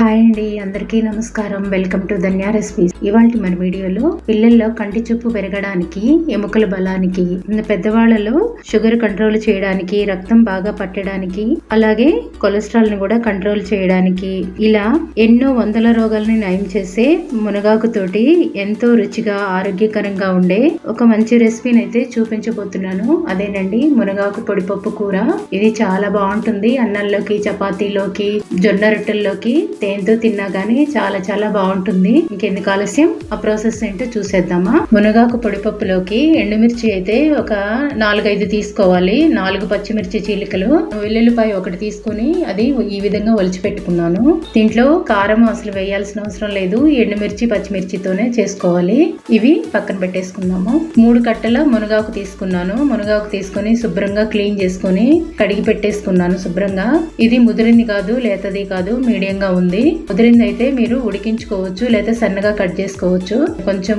Hi అండి అందరికీ నమస్కారం. Welcome to Dhanya recipes. ఇవాళ మన వీడియోలో పిల్లల్లో కంటి చూపు పెరగడానికి ఎముకల బలానికి పెద్దవాళ్ళలో షుగర్ కంట్రోల్ చేయడానికి రక్తం బాగా పట్టడానికి అలాగే కొలెస్ట్రాల్ని కూడా కంట్రోల్ చేయడానికి ఇలా ఎన్నో వందల రోగాల్ని నయం చేసే మునగాకు తోటి ఎంతో రుచిగా ఆరోగ్యకరంగా ఉండే ఒక మంచి రెసిపీని అయితే చూపించబోతున్నాను. అదేనండి మునగాకు పొడిపప్పు కూర. ఇది చాలా బాగుంటుంది. అన్నంలోకి చపాతీలోకి జొన్న రొట్టెల్లోకి తేనెతో తిన్నా కానీ చాలా చాలా బాగుంటుంది. ఇంకెందుకు ఆలస్యం? ఆ ప్రాసెస్ ఏంటో చూసేద్దామా? మునగాకు పొడిపప్పులోకి ఎండుమిర్చి అయితే ఒక నాలుగైదు తీసుకోవాలి. నాలుగు పచ్చిమిర్చి చీలికలు. వెల్లుల్లిపాయ ఒకటి తీసుకొని అది ఈ విధంగా ఒలిచి పెట్టుకున్నాను. దీంట్లో కారం అసలు వేయాల్సిన అవసరం లేదు. ఎండుమిర్చి పచ్చిమిర్చితోనే చేసుకోవాలి. ఇవి పక్కన పెట్టేసుకుందాము. మూడు కట్టల మునగాకు తీసుకున్నాను. మునగాకు తీసుకొని శుభ్రంగా క్లీన్ చేసుకొని కడిగి పెట్టేసుకున్నాను శుభ్రంగా. ఇది ముదిరింది కాదు లేతది కాదు మీడియంగా ఉంది. కుదిరింది అయితే మీరు ఉడికించుకోవచ్చు లేదా సన్నగా కట్ చేసుకోవచ్చు. కొంచెం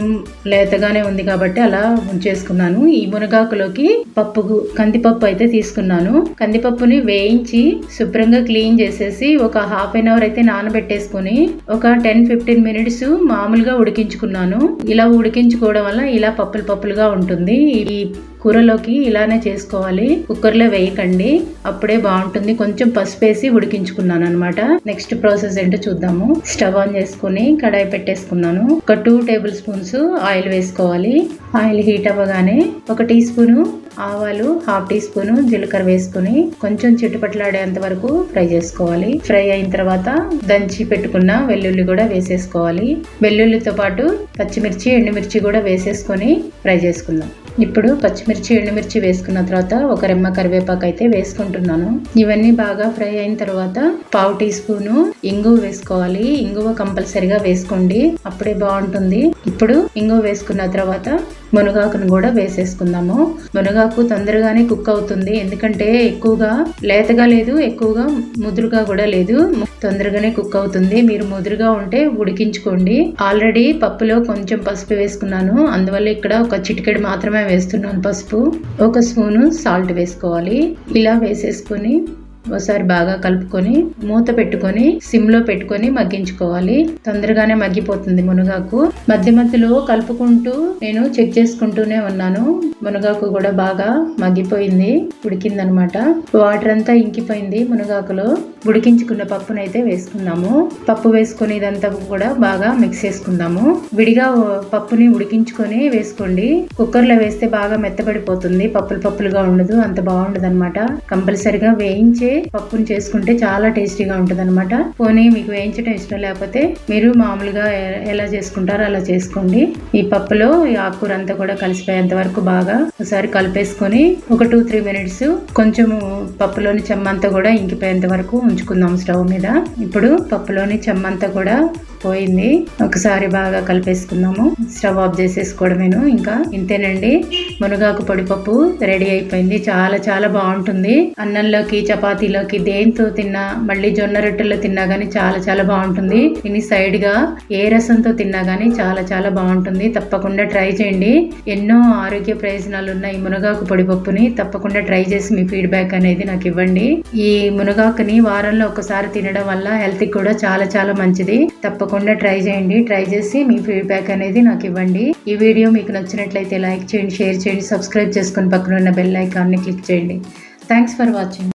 లేతగానే ఉంది కాబట్టి అలా ఉంచేసుకున్నాను. ఈ మునగాకులోకి పప్పు కందిపప్పు అయితే తీసుకున్నాను. కందిపప్పుని వేయించి శుభ్రంగా క్లీన్ చేసేసి ఒక హాఫ్ అన్ అవర్ అయితే నానబెట్టేసుకుని ఒక టెన్ ఫిఫ్టీన్ మినిట్స్ మామూలుగా ఉడికించుకున్నాను. ఇలా ఉడికించుకోవడం వల్ల ఇలా పప్పులు పప్పులుగా ఉంటుంది. ఈ కూరలోకి ఇలానే చేసుకోవాలి. కుక్కర్లో వేయకండి. అప్పుడే బాగుంటుంది. కొంచెం పసుపు వేసి ఉడికించుకున్నాను అనమాట నెక్స్ట్ ప్రాసెస్ ఏంటో చూద్దాము. స్టవ్ ఆన్ చేసుకుని కడాయి పెట్టేసుకున్నాను. ఒక టూ టేబుల్ స్పూన్స్ ఆయిల్ వేసుకోవాలి. ఆయిల్ హీట్ అవ్వగానే ఒక టీ స్పూను ఆవాలు హాఫ్ టీ స్పూన్ జీలకర్ర వేసుకుని కొంచెం చిట్టుపట్లాడేంత వరకు ఫ్రై చేసుకోవాలి. ఫ్రై అయిన తర్వాత దంచి పెట్టుకున్న వెల్లుల్లి కూడా వేసేసుకోవాలి. వెల్లుల్లితో పాటు పచ్చిమిర్చి ఎండుమిర్చి కూడా వేసేసుకొని ఫ్రై చేసుకుందాం. ఇప్పుడు పచ్చిమిర్చి ఎండుమిర్చి వేసుకున్న తర్వాత ఒక రెమ్మ కరివేపాకు అయితే వేసుకుంటున్నాను. ఇవన్నీ బాగా ఫ్రై అయిన తర్వాత పావు టీ స్పూను ఇంగువ వేసుకోవాలి. ఇంగువ కంపల్సరిగా వేసుకోండి. అప్పుడే బాగుంటుంది. ఇప్పుడు ఇంగువ వేసుకున్న తర్వాత మునగాకును కూడా వేసేసుకుందాము. మునగాకు తొందరగానే కుక్ అవుతుంది. ఎందుకంటే ఎక్కువగా లేతగా లేదు ఎక్కువగా ముదురుగా కూడా లేదు. తొందరగానే కుక్ అవుతుంది. మీరు ముదురుగా ఉంటే ఉడికించుకోండి. ఆల్రెడీ పప్పులో కొంచెం పసుపు వేసుకున్నాను. అందువల్ల ఇక్కడ ఒక చిటికెడు మాత్రమే వేస్తున్నాను పసుపు. ఒక స్పూను సాల్ట్ వేసుకోవాలి. ఇలా వేసేసుకొని ఒకసారి బాగా కలుపుకొని మూత పెట్టుకొని సిమ్లో పెట్టుకొని మగ్గించుకోవాలి. తొందరగానే మగ్గిపోతుంది మునగాకు. మధ్య మధ్యలో కలుపుకుంటూ నేను చెక్ చేసుకుంటూనే ఉన్నాను. మునగాకు కూడా బాగా మగ్గిపోయింది ఉడికిందనమాట. వాటర్ అంతా ఇంకిపోయింది మునగాకులో. ఉడికించుకున్న పప్పునైతే వేసుకుందాము పప్పు వేసుకొని ఇదంతా కూడా బాగా మిక్స్ చేసుకుందాము. విడిగా పప్పుని ఉడికించుకొని వేసుకోండి. కుక్కర్లో వేస్తే బాగా మెత్తబడిపోతుంది. పప్పులు పప్పులుగా ఉండదు అంత బాగుండదు అనమాట కంపల్సరిగా వేయించే పప్పుని చేసుకుంటే చాలా టేస్టీగా ఉంటుంది అనమాట పోనీ మీకు వేయించడం ఇష్టం లేకపోతే మీరు మామూలుగా ఎలా చేసుకుంటారో అలా చేసుకోండి. ఈ పప్పులో ఈ ఆకుకూర అంతా కూడా కలిసిపోయేంత వరకు బాగా ఒకసారి కలిపేసుకొని ఒక టూ త్రీ మినిట్స్ కొంచెము పప్పులోని చెమ్మంతా కూడా ఇంకిపోయేంత వరకు ఉంచుకుందాం స్టవ్ మీద. ఇప్పుడు పప్పులోని చెమ్మంతా కూడా పోయింది. ఒకసారి బాగా కలిపేసుకుందాము. స్టవ్ ఆఫ్ చేసేసుకోవడమేను. ఇంకా ఇంతేనండి. మునగాకు పొడిపప్పు రెడీ అయిపోయింది. చాలా చాలా బాగుంటుంది. అన్నంలోకి చపాతీలోకి దేంతో తిన్నా మళ్ళీ జొన్న రొట్టెల్లో తిన్నా కానీ చాలా చాలా బాగుంటుంది. దీని సైడ్గా ఏ రసంతో తిన్నా కానీ చాలా చాలా బాగుంటుంది. తప్పకుండా ట్రై చేయండి. ఎన్నో ఆరోగ్య ప్రయోజనాలు ఉన్నాయి మునగాకు పొడిపప్పుని. తప్పకుండా ట్రై చేసి మీ ఫీడ్బ్యాక్ అనేది నాకు ఇవ్వండి. ఈ మునగాకుని వారంలో ఒకసారి తినడం వల్ల హెల్త్ కూడా చాలా చాలా మంచిది. తప్పకుండా తప్పకుండా ట్రై చేయండి. ట్రై చేసి మీ ఫీడ్బ్యాక్ అనేది నాకు ఇవ్వండి. ఈ వీడియో మీకు నచ్చినట్లయితే లైక్ చేయండి షేర్ చేయండి సబ్స్క్రైబ్ చేసుకుని పక్కన ఉన్న బెల్ ఐకాన్ని క్లిక్ చేయండి. Thanks for watching